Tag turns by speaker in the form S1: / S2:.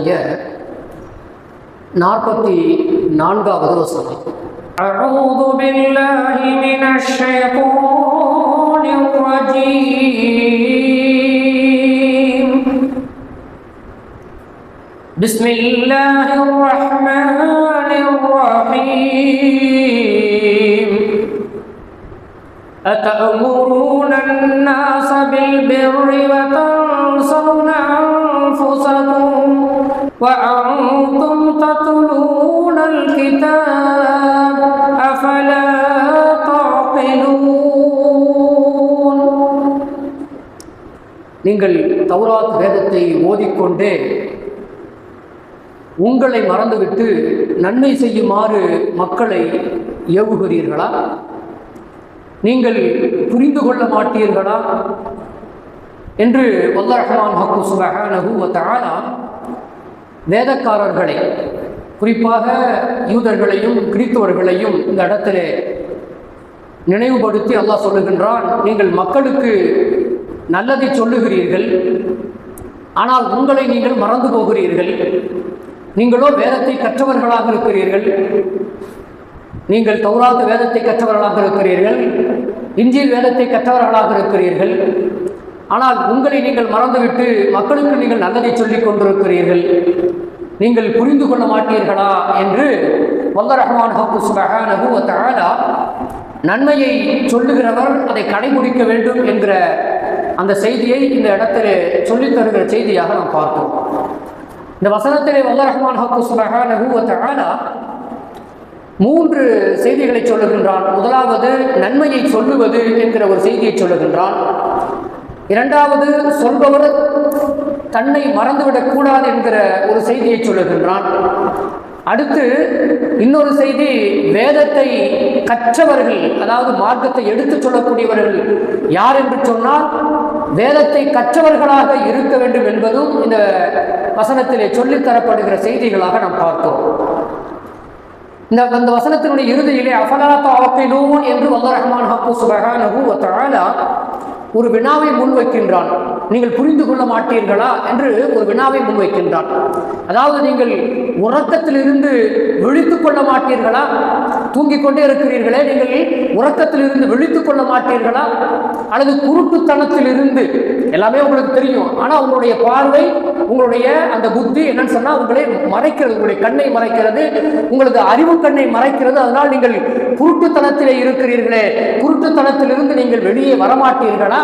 S1: அத்தியாயத்தினுடைய நாற்பத்தி நான்காவது வசனம்
S2: أعوذ بالله من الشيطان الرجيم بسم الله الرحمن الرحيم أتأمرون الناس بالبر وتنسون الكتاب أفلا تعقلون
S1: நீங்கள் தௌராத் வேதத்தை ஓதிக்கொண்டே உங்களை மறந்துவிட்டு நன்மை செய்யுமாறு மக்களை ஏவுகிறீர்களா நீங்கள் புரிந்து கொள்ள மாட்டீர்களா என்று வல்லரஹ்மான் ஹக்கு சுபஹானஹு வ தஆலா வேதக்காரர்களை குறிப்பாக யூதர்களையும் கிறித்தவர்களையும் இந்த இடத்திலே நினைவுபடுத்தி அல்லாஹ் சொல்லுகின்றான் நீங்கள் மக்களுக்கு நல்லதை சொல்லுகிறீர்கள் ஆனால் உங்களை நீங்கள் மறந்து போகிறீர்கள். நீங்களோ வேதத்தை கற்றவர்களாக இருக்கிறீர்கள். நீங்கள் தௌராத வேதத்தை கற்றவர்களாக இருக்கிறீர்கள். இஞ்சில் வேதத்தை கற்றவர்களாக இருக்கிறீர்கள். ஆனால் உங்களை நீங்கள் மறந்துவிட்டு மக்களுக்கு நீங்கள் நல்லதை சொல்லிக் கொண்டிருக்கிறீர்கள். நீங்கள் புரிந்து கொள்ள மாட்டீர்களா என்று வல்ல ரஹ்மான் ஹக்கு சுபஹானஹு தஆலா நன்மையை சொல்லுகிறவர் அதை கடைபிடிக்க வேண்டும் என்கிற அந்த செய்தியை இந்த இடத்திலே சொல்லித் தருகிற செய்தியாக நாம் பார்த்தோம். இந்த வசனத்திலே வல்ல ரஹ்மான் ஹக்கு சுபஹானஹு தஆலா மூன்று செய்திகளை சொல்லுகின்றான். முதலாவது நன்மையை சொல்லுவது என்கிற ஒரு செய்தியை சொல்லுகின்றான். இரண்டாவது சொல்பவர் தன்னை மறந்துவிடக் கூடாது என்கிற ஒரு செய்தியை சொல்லுகின்றான். அடுத்து இன்னொரு செய்தி வேதத்தை கற்றவர்கள் அதாவது மார்க்கத்தை எடுத்துச் சொல்லக்கூடியவர்கள் யார் என்று சொன்னால் வேதத்தை கற்றவர்களாக இருக்க வேண்டும் என்பதும் இந்த வசனத்திலே சொல்லித் தரப்படுகிற செய்திகளாக நாம் பார்த்தோம். இந்த அந்த வசனத்தினுடைய இறுதியிலே அஃபலாத்த ஆக்கிலூன் என்று வல்ல ரஹ்மான் ஹக்கு சுபஹானஹு ஒரு வினாவை முன்வைக்கின்றான். நீங்கள் புரிந்து கொள்ள மாட்டீர்களா என்று ஒரு வினாவை முன்வைக்கின்றான். அதாவது நீங்கள் உறக்கத்திலிருந்து விழித்துக் கொள்ள மாட்டீர்களா? தூங்கிக் கொண்டே இருக்கிறீர்களே நீங்கள் உறக்கத்திலிருந்து விழித்துக் கொள்ள மாட்டீர்களா? அல்லது குருட்டுத்தனத்திலிருந்து? எல்லாமே உங்களுக்கு தெரியும். ஆனால் உங்களுடைய பார்வை உங்களுடைய அந்த புத்தி என்னன்னு சொன்னால் உங்களை மறைக்கிறது உங்களுடைய கண்ணை மறைக்கிறது. உங்களது அறிவு கண்ணை மறைக்கிறது. அதனால் நீங்கள் குருட்டுத்தனத்திலே இருக்கிறீர்களே. குருட்டுத்தனத்திலிருந்து நீங்கள் வெளியே வரமாட்டீர்களா?